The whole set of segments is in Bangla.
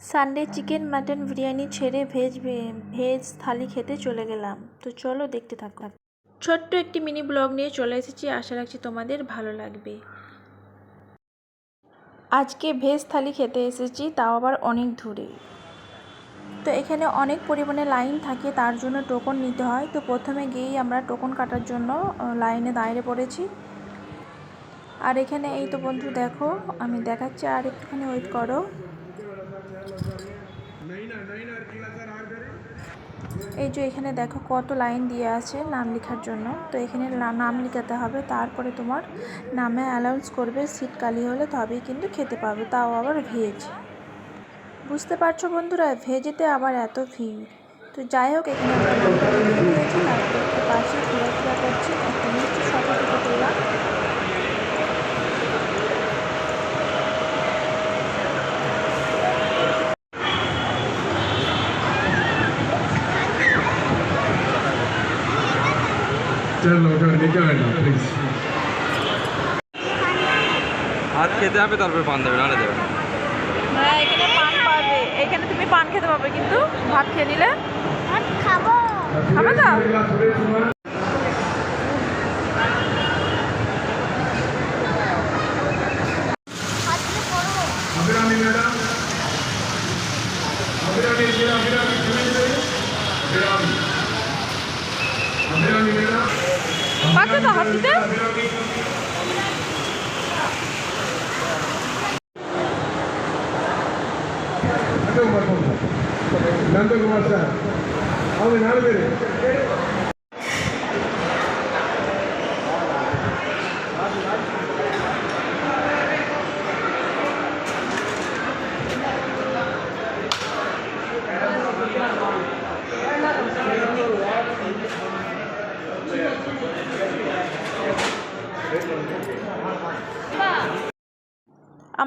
সানডে চিকেন, মাটন, বিরিয়ানি ছেড়ে ভেজ ভেজ থালি খেতে চলে গেলাম। তো চলো দেখতে থাকো। ছোট্ট একটি মিনি ব্লগ নিয়ে চলে এসেছি। আশা রাখছি তোমাদের ভালো লাগবে। আজকে ভেজ থালি খেতে এসেছি, তাও আবার অনেক দূরে। তো এখানে অনেক পরিমাণে লাইন থাকে, তার জন্য টোকন নিতে হয়। তো প্রথমে গিয়েই আমরা টোকন কাটার জন্য লাইনে দাঁড়িয়ে পড়েছি। আর এখানে এই তো বন্ধু দেখো, আমি দেখাচ্ছি, আর একটুখানি ওয়েট করো। এই যে এখানে দেখো কত লাইন দিয়ে আছে নাম লেখার জন্য। তো এখানে নাম লেখাতে হবে, তারপরে তোমার নামে অ্যালাউন্স করবে সিট খালি হলে তবেই কিন্তু খেতে পাবে, তাও আবার ভেজ বুঝতে পারছ বন্ধুরা ভেজেতে আবার এত ভিড়। তো যাই হোক, এখানে পাশে ঘোরাফেরা করছি একটা মিষ্টি শপে ঢুকে পড়লাম চলো ওটা নিতে হয় না প্লিজ ভাত খেতে হবে তারপরে পান দেবে নাহলে দেবে না। হ্যাঁ এখানে পান পাবে। এখানে তুমি পান খেতে পাবে কিন্তু ভাত খেয়ে নিলে। খাব। খাবে তো? পারবে তো হাত দিতে நந்தகுமார் சார் அவங்க நாலு பேர்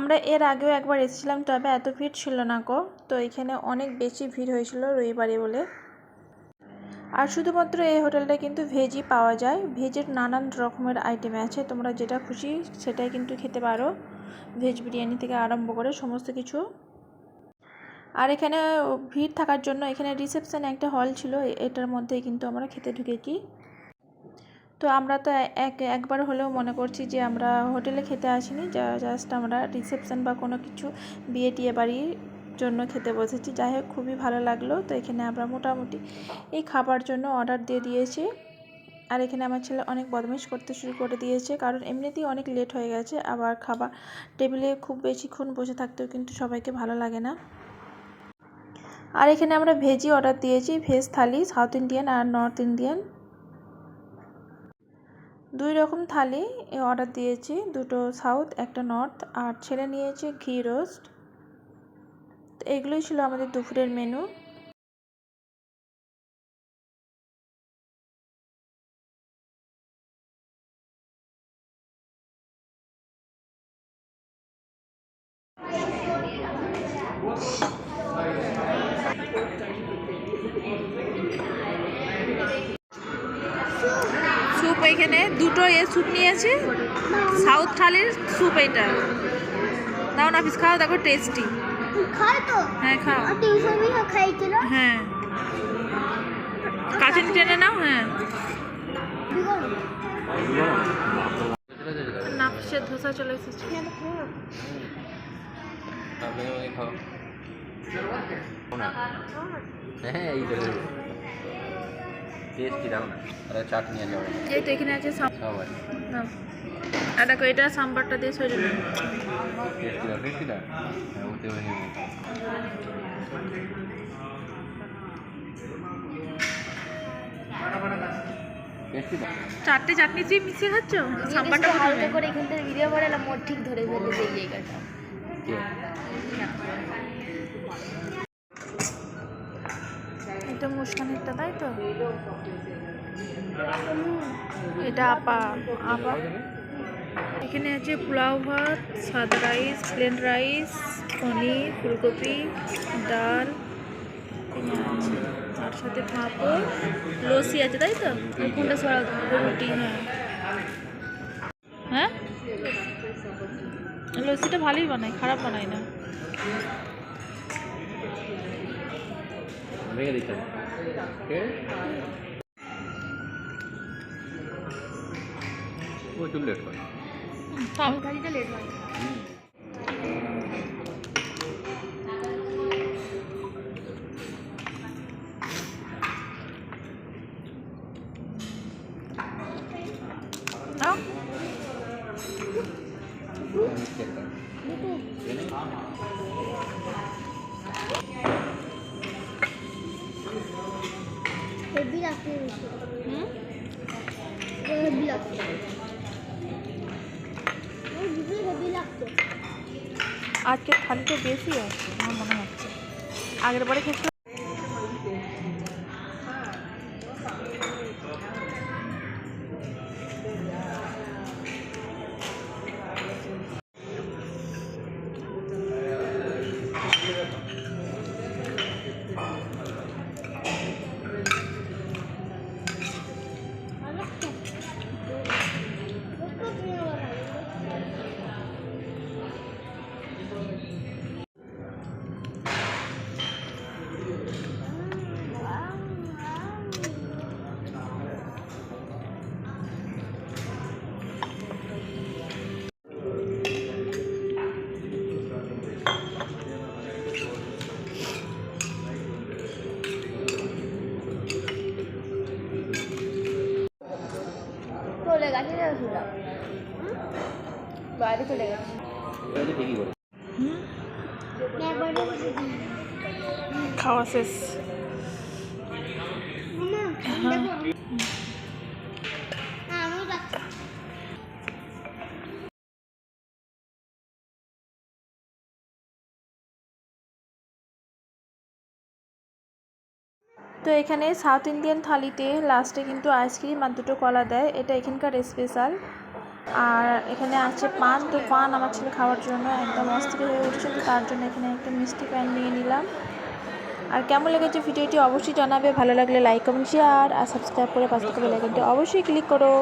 আমরা এর আগেও একবার এসেছিলাম, তবে এত ভিড় ছিল না গো। তো এখানে অনেক বেশি ভিড় হয়েছিল রবিবারে বলে। আর শুধুমাত্র এই হোটেলটা কিন্তু ভেজই পাওয়া যায়। ভেজের নানান রকমের আইটেম আছে, তোমরা যেটা খুশি সেটাই কিন্তু খেতে পারো। ভেজ বিরিয়ানি থেকে আরম্ভ করে সমস্ত কিছু। আর এখানে ভিড় থাকার জন্য এখানে রিসেপশন একটা হল ছিল এটার মধ্যেই কিন্তু আমরা খেতে ঢুকেছি। তো আমরা তো এক, একবার হলেও মনে করছি যে আমরা হোটেলে খেতে আসিনি, যা জাস্ট আমরা রিসেপশন বা কোনো কিছু বিয়ে টিয়ে বাড়ির জন্য খেতে বসেছি। যাই হোক, খুবই ভালো লাগল। তো এখানে আমরা মোটামুটি এই খাবার জন্য অর্ডার দিয়ে দিয়েছি। আর এখানে আমার ছেলে অনেক বদমাইশ করতে শুরু করে দিয়েছে, কারণ এমনিতেই অনেক লেট হয়ে গেছে, আবার খাবার টেবিলে খুব বেশিক্ষণ বসে থাকতেও কিন্তু সবাইকে ভালো লাগে না। আর এখানে আমরা ভেজই অর্ডার দিয়েছি ভেজ থালি সাউথ ইন্ডিয়ান আর নর্থ ইন্ডিয়ান দুই রকম থালি অর্ডার দিয়েছি, দুটো সাউথ, একটা নর্থ, আর ছেলে নিয়েছে ঘি রোস্ট। তো এগুলোই ছিল আমাদের দুপুরের মেনু। স্যুপ এখানে দুটো এ স্যুপ নিয়েছি সাউথ থালির স্যুপ এটা। দাও না পিস খাও দেখো টেস্টি হ্যাঁ খাও। হ্যাঁ। টেনে নাও হ্যাঁ। নাফিসের ধোসা চলে এসেছে। হ্যাঁ এই টেস্টি দাও না আরে চাটনি আছে আবার এই তো এখানে আছে সাম- সব আর দেখো এটা সাম্বারটা দিয়ে সরে নেব টেস্টি দাও টেস্টি দাও হ্যাঁ ওতে ওই নেব চারটে চাটনি দিয়ে মিশিয়ে খাচ্ছ? সাম্বারটা হালকা করে এখান থেকে ভিডিও করে মোট ঠিক ধরে ফেলে এই জায়গাটা। এটা মুস্কানেরটা, তাই তো? এটা আপা আপা। এখানে আছে পোলাও ভাত, সাদা রাইস, প্লেন রাইস, পনির, ফুলকপি, ডাল আছে। তার সাথে পাঁপড়, লস্যি আছে, তাই তো? কোনটা সরা রুটি হ্যাঁ। হ্যাঁ? লস্যিটা ভালোই বানায়, খারাপ বানায় না। ভেঙে দিতে হবে। প্রচুর লেট করে গাড়িটা লেট হয়। নাও মিষ্টি আজকে থালিটা বেশি আছে আমার মনে হচ্ছে। আগের বারে খেয়েছিল বাইরে চলে গেছে খাওয়া শেষ তো এখানে সাউথ ইন্ডিয়ান থালিতে লাস্টে কিন্তু আইসক্রিম আর দুটো কলা দেয়। এটা এখানকার স্পেশাল আর এখানে আছে পান, তো পান আমার ছেলে খাওয়ার জন্য একদম অস্থির হয়ে উঠছে, তো তার জন্য এখানে একটা মিষ্টি প্যান নিয়ে নিলাম। আর কেমন লেগেছে ভিডিওটি অবশ্যই জানাবে, ভালো লাগলে লাইক কমেন্ট শেয়ার আর সাবস্ক্রাইব করে পাশে থাকা বেলাইকনটি অবশ্যই ক্লিক করো।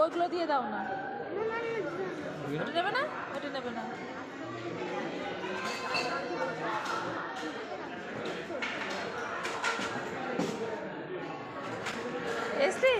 ওইগুলো দিয়ে দাও না। ওটা নেবে না? ওটা নেবে না। এসছি